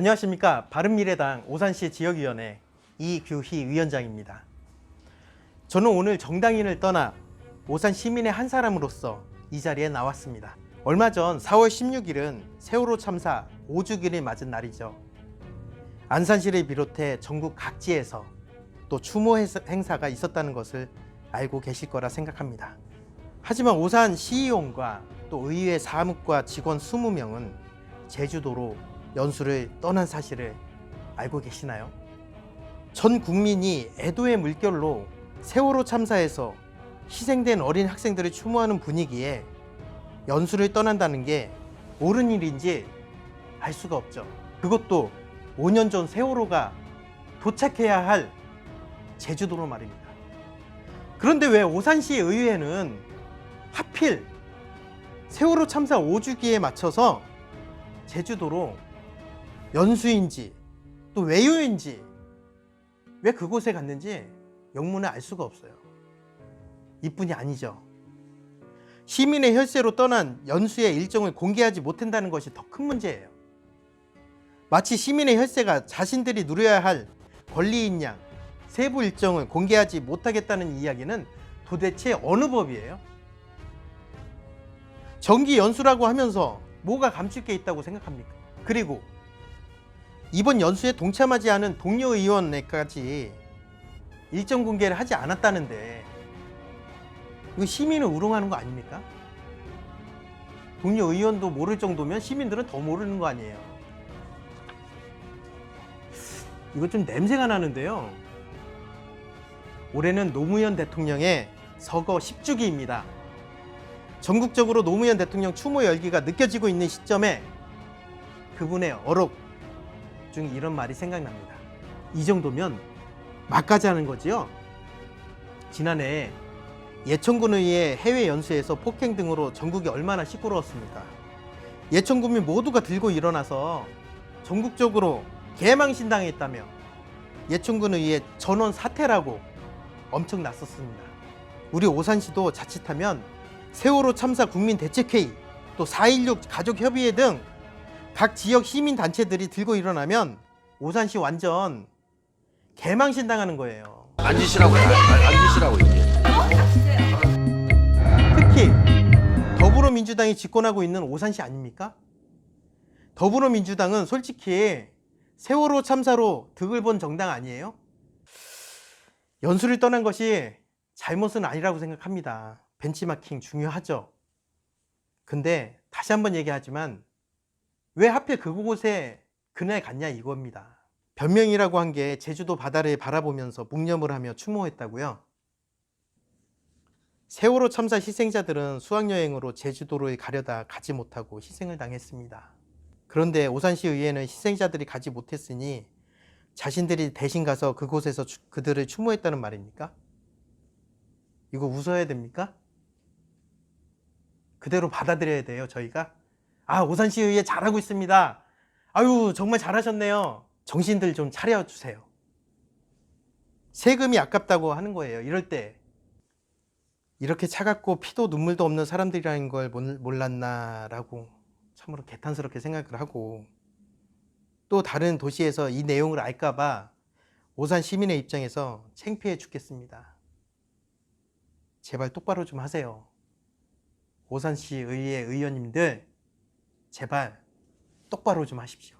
안녕하십니까 바른미래당 오산시 지역위원회 이규희 위원장입니다. 저는 오늘 정당인을 떠나 오산 시민의 한 사람으로서 이 자리에 나왔습니다. 얼마 전 4월 16일은 세월호 참사 5주기를 맞은 날이죠. 안산시를 비롯해 전국 각지에서 또 추모 행사- 행사가 있었다는 것을 알고 계실 거라 생각합니다. 하지만 오산 시의원과 또 의회 사무과 직원 20명은 제주도로 연수를 떠난 사실을 알고 계시나요? 전 국민이 애도의 물결로 세월호 참사에서 희생된 어린 학생들을 추모하는 분위기에 연수를 떠난다는 게 옳은 일인지 알 수가 없죠. 그것도 5년 전 세월호가 도착해야 할 제주도로 말입니다. 그런데 왜 오산시 의회는 하필 세월호 참사 5주기에 맞춰서 제주도로 연수인지 또 외유인지 왜 그곳에 갔는지 영문을 알 수가 없어요. 이뿐이 아니죠. 시민의 혈세로 떠난 연수의 일정을 공개하지 못한다는 것이 더 큰 문제예요. 마치 시민의 혈세가 자신들이 누려야 할 권리인 양 세부 일정을 공개하지 못하겠다는 이야기는 도대체 어느 법이에요? 정기 연수라고 하면서 뭐가 감출 게 있다고 생각합니까? 그리고 이번 연수에 동참하지 않은 동료 의원에까지 일정 공개를 하지 않았다는데 이거 시민을 우롱하는 거 아닙니까? 동료 의원도 모를 정도면 시민들은 더 모르는 거 아니에요. 이거 좀 냄새가 나는데요. 올해는 노무현 대통령의 서거 10주기입니다. 전국적으로 노무현 대통령 추모 열기가 느껴지고 있는 시점에 그분의 어록 중 이런 말이 생각납니다. 이 정도면 막가지 하는 거지요. 지난해 예천군 의회 해외 연수에서 폭행 등으로 전국이 얼마나 시끄러웠습니까? 예천군민 모두가 들고 일어나서 전국적으로 개망신당했다며 예천군 의회 전원 사퇴라고 엄청 났었습니다. 우리 오산시도 자칫하면 세월호 참사 국민 대책회의 또 4.16 가족협의회 등 각 지역 시민 단체들이 들고 일어나면 오산시 완전 개망신 당하는 거예요. 앉으시라고 해. 아, 앉으시라고 이게. 특히 더불어민주당이 집권하고 있는 오산시 아닙니까? 더불어민주당은 솔직히 세월호 참사로 득을 본 정당 아니에요? 연수를 떠난 것이 잘못은 아니라고 생각합니다. 벤치마킹 중요하죠. 근데 다시 한번 얘기하지만 왜 하필 그곳에 그날 갔냐 이겁니다. 변명이라고 한 게 제주도 바다를 바라보면서 묵념을 하며 추모했다고요? 세월호 참사 희생자들은 수학여행으로 제주도를 가려다 가지 못하고 희생을 당했습니다. 그런데 오산시 의회는 희생자들이 가지 못했으니 자신들이 대신 가서 그곳에서 추- 그들을 추모했다는 말입니까? 이거 웃어야 됩니까? 그대로 받아들여야 돼요, 저희가? 아, 오산시 의회 잘하고 있습니다. 아유, 정말 잘하셨네요. 정신들 좀 차려주세요. 세금이 아깝다고 하는 거예요. 이럴 때. 이렇게 차갑고 피도 눈물도 없는 사람들이라는 걸 몰- 몰랐나라고 참으로 개탄스럽게 생각을 하고 또 다른 도시에서 이 내용을 알까봐 오산 시민의 입장에서 창피해 죽겠습니다. 제발 똑바로 좀 하세요. 오산시 의회 의원님들 제발 똑바로 좀 하십시오.